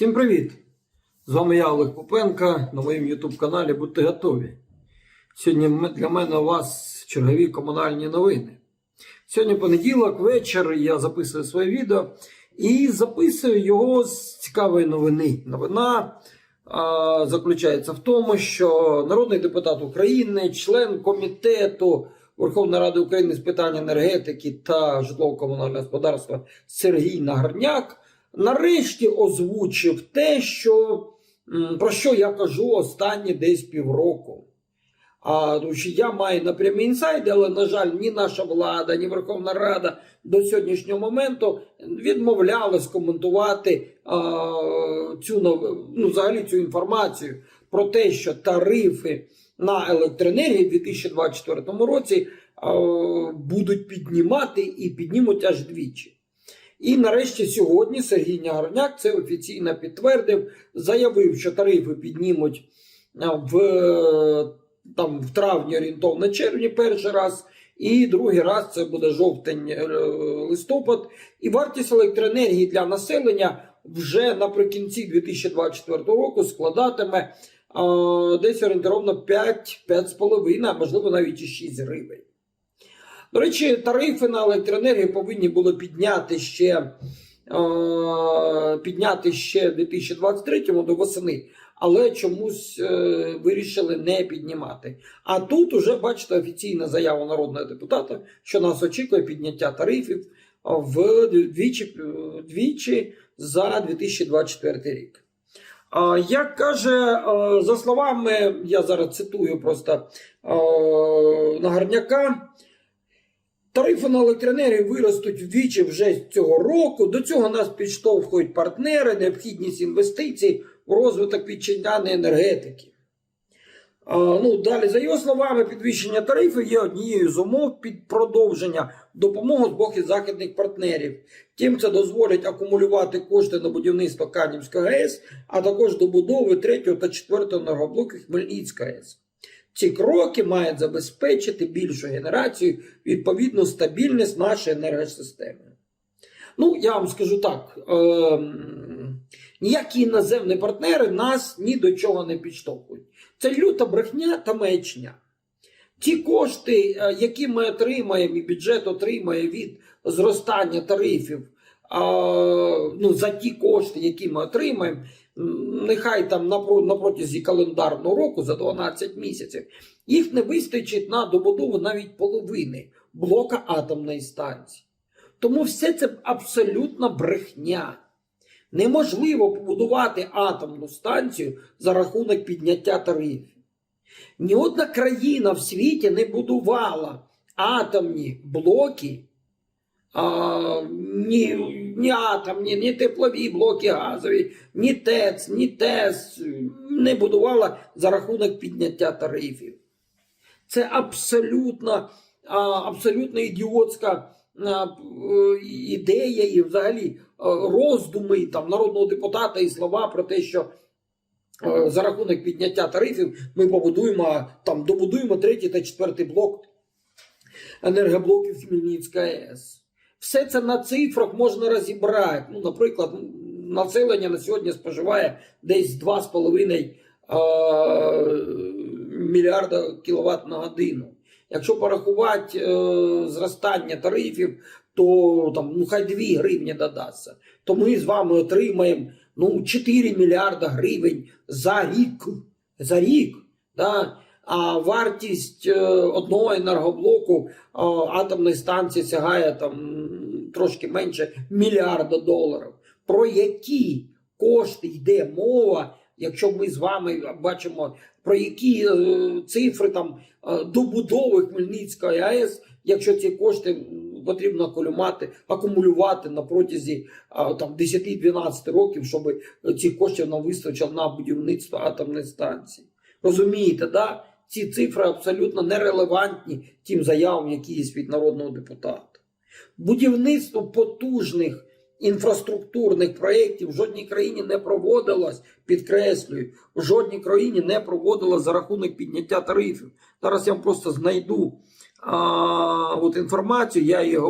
Всім привіт! З вами я Олег Попенко на моєму YouTube каналі Будьте готові. Сьогодні для мене у вас чергові комунальні новини. Сьогодні понеділок, вечір, я записую своє відео і записую його з цікавої новини. Новина а, заключається в тому, що народний депутат України, член комітету Верховної Ради України з питань енергетики та житлово-комунального господарства Сергій Нагорняк нарешті озвучив те, що, про що я кажу останні десь півроку. А я маю напрямі інсайди, але, на жаль, ні наша влада, ні Верховна Рада до сьогоднішнього моменту відмовлялись коментувати а, цю ну, взагалі цю інформацію про те, що тарифи на електроенергію в 2024 році а, будуть піднімати і піднімуть аж двічі. І нарешті сьогодні Сергій Нагорняк це офіційно підтвердив, заявив, що тарифи піднімуть в, е, там, в травні орієнтовно червні перший раз, і другий раз це буде жовтень е, листопад. І вартість електроенергії для населення вже наприкінці 2024 року складатиме а, десь орієнтовно 5-5,5, а можливо навіть і 6 гривень. До речі, тарифи на електроенергію повинні були підняти ще, е, підняти ще в 2023 до восени, але чомусь е, вирішили не піднімати. А тут уже бачите офіційна заява народного депутата, що нас очікує підняття тарифів в двічі, двічі за 2024 рік. Як каже, е, за словами, я зараз цитую просто е, Нагорняка, Тарифи на електроенергію виростуть вдвічі вже з цього року. До цього нас підштовхують партнери, необхідність інвестицій у розвиток вітчизняної енергетики. А, ну, далі, за його словами, підвищення тарифів є однією з умов під продовження допомоги з боку західних партнерів. Втім, це дозволить акумулювати кошти на будівництво Канівської ГЕС, а також добудови 3 та 4 енергоблоку Хмельницької ГЕС. Ці кроки мають забезпечити більшу генерацію, відповідну стабільність нашої енергосистеми. Ну, я вам скажу так: е, ніякі іноземні партнери нас ні до чого не підштовхують. Це люта брехня та маячня. Ті кошти, е, які ми отримаємо, і бюджет отримає від зростання тарифів, а, ну, за ті кошти, які ми отримаємо, нехай там на протязі календарного року за 12 місяців, їх не вистачить на добудову навіть половини блока атомної станції. Тому все це абсолютна брехня. Неможливо побудувати атомну станцію за рахунок підняття тарифів. Ні одна країна в світі не будувала атомні блоки, а, ні, ні атомні, ні теплові блоки газові, ні ТЕЦ, ні ТЕС не будувала за рахунок підняття тарифів. Це абсолютно, абсолютно ідіотська е, ідея і взагалі роздуми там, народного депутата і слова про те, що е, за рахунок підняття тарифів ми побудуємо там добудуємо третій та четвертий блок енергоблоків Хмельницька АЕС. Все це на цифрах можна розібрати. Ну, наприклад, населення на сьогодні споживає десь 2,5 е, мільярда кіловат на годину. Якщо порахувати е, зростання тарифів, то там ну хай 2 гривні додасться. То ми з вами отримаємо ну 4 мільярда гривень за рік. За рік. Да? А вартість е, одного енергоблоку е, атомної станції сягає там трошки менше мільярда доларів. Про які кошти йде мова, якщо ми з вами бачимо про які е, цифри там добудови Хмельницької АЕС, якщо ці кошти потрібно акумулювати, акумулювати на протязі а, там 10-12 років, щоб ці коштів нам вистачило на будівництво атомної станції. Розумієте, да? Ці цифри абсолютно нерелевантні тим заявам, які є від народного депутата. Будівництво потужних інфраструктурних проєктів в жодній країні не проводилось, підкреслюю, в жодній країні не проводилось за рахунок підняття тарифів. Зараз я вам просто знайду а, от інформацію, я її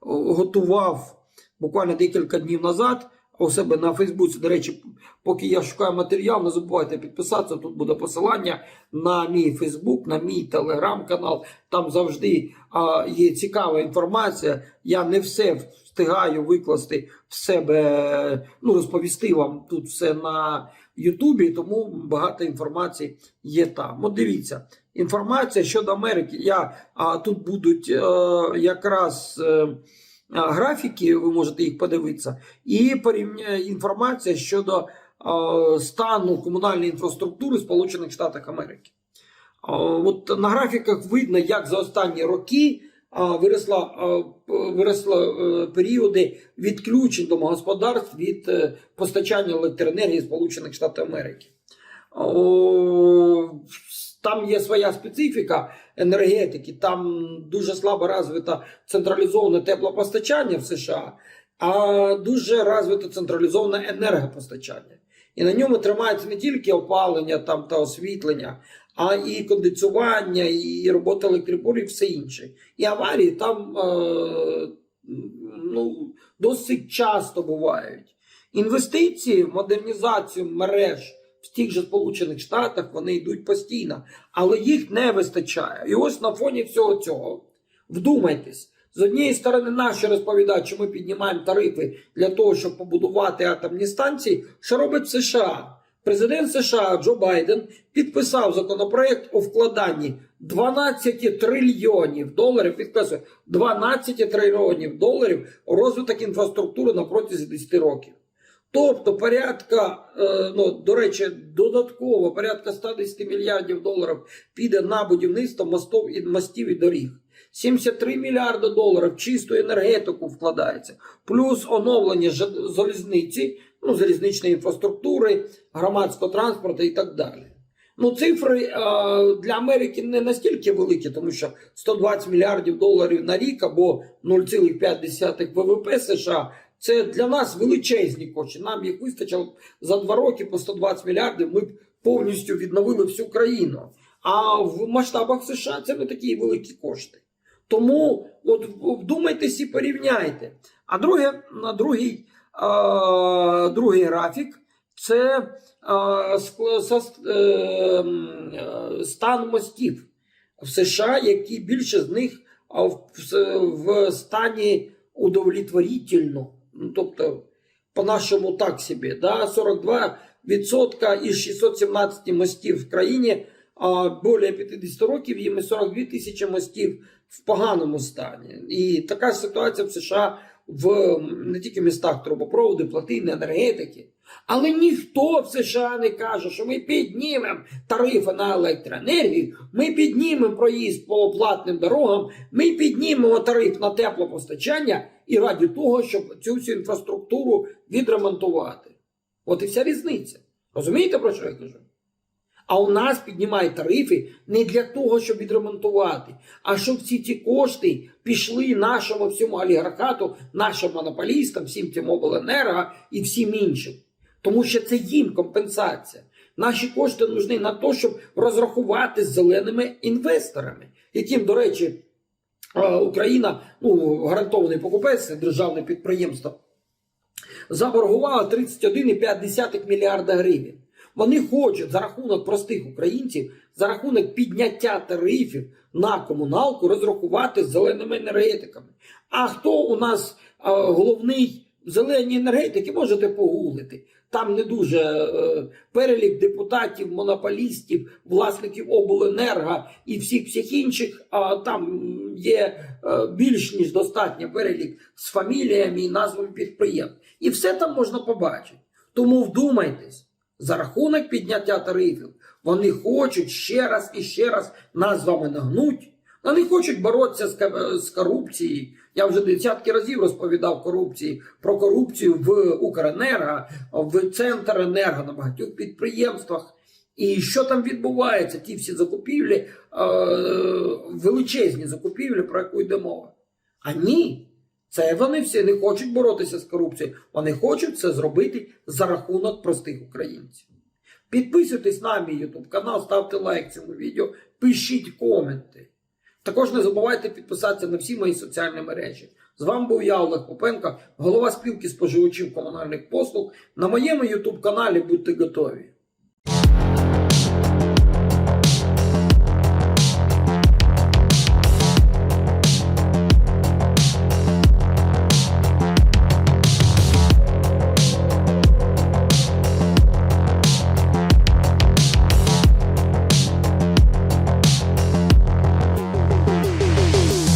готував буквально декілька днів назад. У себе на Фейсбуці. До речі, поки я шукаю матеріал, не забувайте підписатися. Тут буде посилання на мій Фейсбук, на мій телеграм-канал. Там завжди а, є цікава інформація. Я не все встигаю викласти в себе, ну розповісти вам тут все на Ютубі, тому багато інформації є там. От дивіться, інформація щодо Америки. Я а, тут будуть е, якраз. Е, а, Графіки, ви можете їх подивитися, і порівня... інформація щодо е, стану комунальної інфраструктури Сполучених Штатів Америки. Е, от на графіках видно, як за останні роки е, виросла, е, виросли е, періоди відключень домогосподарств від е, постачання електроенергії Сполучених Штатів Америки. Там є своя специфіка енергетики, там дуже слабо розвито централізоване теплопостачання в США, а дуже розвито централізоване енергопостачання. І на ньому тримається не тільки опалення там, та освітлення, а і кондиціювання, і робота електропорів, і все інше. І аварії там е, ну, досить часто бувають. Інвестиції в модернізацію мереж в тих же Сполучених Штатах вони йдуть постійно, але їх не вистачає. І ось на фоні всього цього вдумайтесь. З однієї сторони, наші розповідають, що ми піднімаємо тарифи для того, щоб побудувати атомні станції. Що робить США? Президент США Джо Байден підписав законопроект у вкладанні 12 трильйонів доларів. Підписує 12 трильйонів доларів розвиток інфраструктури на протязі 10 років. Тобто порядка, е, ну до речі, додатково порядка 110 мільярдів доларів піде на будівництво мостів і мостів і доріг. 73 мільярди доларів чисту енергетику вкладається, плюс оновлення залізниці, ну залізничної інфраструктури, громадського транспорту і так далі. Ну, цифри е, для Америки не настільки великі, тому що 120 мільярдів доларів на рік або 0,5 ВВП США це для нас величезні кошти. Нам їх вистачило за два роки по 120 мільярдів. Ми б повністю відновили всю країну. А в масштабах США це не такі великі кошти. Тому от вдумайтесь і порівняйте. А друге, на другий, а, другий графік це а, е, стан мостів в США, які більше з них в, в стані удовлетворительно. Ну, тобто, по-нашому так собі, да, 42% із 617 мостів в країні а більше 50 років їм і 42 тисячі мостів в поганому стані. І така ситуація в США в не тільки містах трубопроводи, плотини, енергетики. Але ніхто в США не каже, що ми піднімемо тарифи на електроенергію, ми піднімемо проїзд по платним дорогам, ми піднімемо тариф на теплопостачання і раді того, щоб цю всю інфраструктуру відремонтувати. От і вся різниця. Розумієте, про що я кажу? А у нас піднімають тарифи не для того, щоб відремонтувати, а щоб всі ці кошти пішли нашому всьому олігархату, нашим монополістам, всім цим обленерго і всім іншим. Тому що це їм компенсація. Наші кошти нужні на те, щоб розрахувати з зеленими інвесторами, яким, до речі, е, Україна, ну, гарантований покупець, державне підприємство, заборгувала 31,5 мільярда гривень. Вони хочуть за рахунок простих українців, за рахунок підняття тарифів на комуналку розрахувати з зеленими енергетиками. А хто у нас е, головний в зеленій енергетики, можете погуглити. Там не дуже е, перелік депутатів, монополістів, власників обленерго і всіх всіх інших. А там є е, більш ніж достатньо перелік з фаміліями і назвами підприємств. І все там можна побачити. Тому вдумайтесь, за рахунок підняття тарифів вони хочуть ще раз і ще раз нас з вами нагнуть. Вони хочуть боротися з, корупцією. Я вже десятки разів розповідав корупції про корупцію в Укренерго, в Центренерго на багатьох підприємствах. І що там відбувається? Ті всі закупівлі, е, величезні закупівлі, про яку йде мова. А ні, це вони всі не хочуть боротися з корупцією. Вони хочуть це зробити за рахунок простих українців. Підписуйтесь на мій YouTube канал, ставте лайк цьому відео, пишіть коменти. Також не забувайте підписатися на всі мої соціальні мережі. З вами був я, Олег Попенко, голова спілки споживачів комунальних послуг. На моєму ютуб каналі будьте готові.